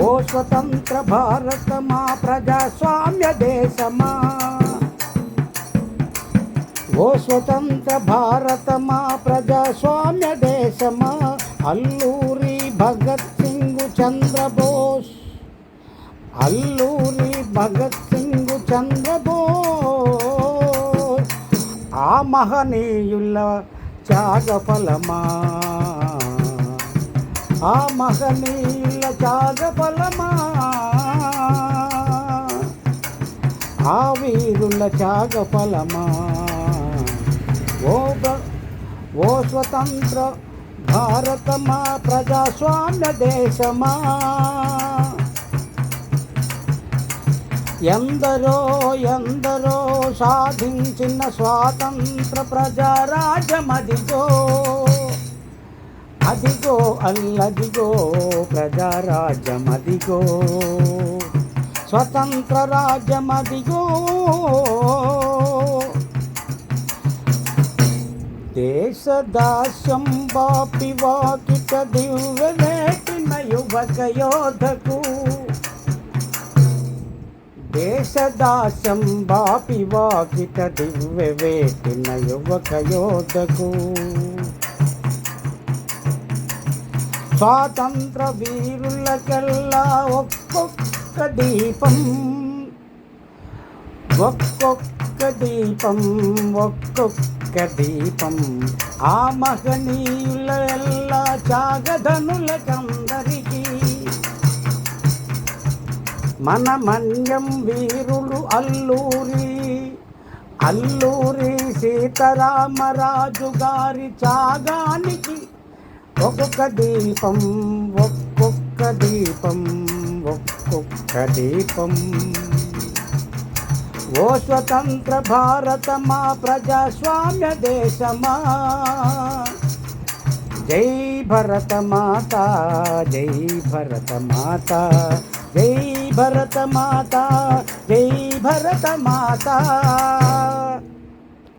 ఓ స్వతంత్ర భారతమా ప్రజాస్వామ్య దేశమా? ఓ స్వతంత్ర భారతమా ప్రజాస్వామ్య దేశమా? అల్లూరి భగత్ సింగ్ చంద్రబోస్ అల్లూరి భగత్ సింగ్ చంద్రబోస్. మహనీయుల త్యాగఫలమా? ఆ మహనీయుల త్యాగఫలమా? ఆ వీరుల త్యాగఫలమా? ఓ ఓ స్వతంత్ర భారతమా ప్రజాస్వామ్య దేశమా? ఎందరో ఎందరో సాధించిన స్వాతంత్ర ప్రజారాజ్యమదిగో అదిగో అల్లదిగో ప్రజారాజ్యమదిగో. స్వతంత్ర రాజ్యమదిగో దేశదాస్యం బాపి వాకిట దివ్యలేటిన యువక యోధకు దేశదాస్యం బాపి వాకిట దివ్య వేటిన యువక యోధకు. స్వాతంత్ర వీరులకెల్లా ఒక్కొక్క దీపం ఒక్కొక్క దీపం ఒక్కొక్క దీపం. ఆ మహనీయుల ఎల్లా చాగధనులకందరికీ మన మన్యం వీరులు అల్లూరి అల్లూరి సీతారామరాజు గారి త్యాగానికి ఒక్కొక్క దీపం ఒక్కొక్క దీపం ఒక్కొక్క దీపం. ఓ స్వతంత్ర భారత మా ప్రజాస్వామ్య దేశమా? జై భరత మాత జై భరత మాత జై భరత మాత జై భరత మాత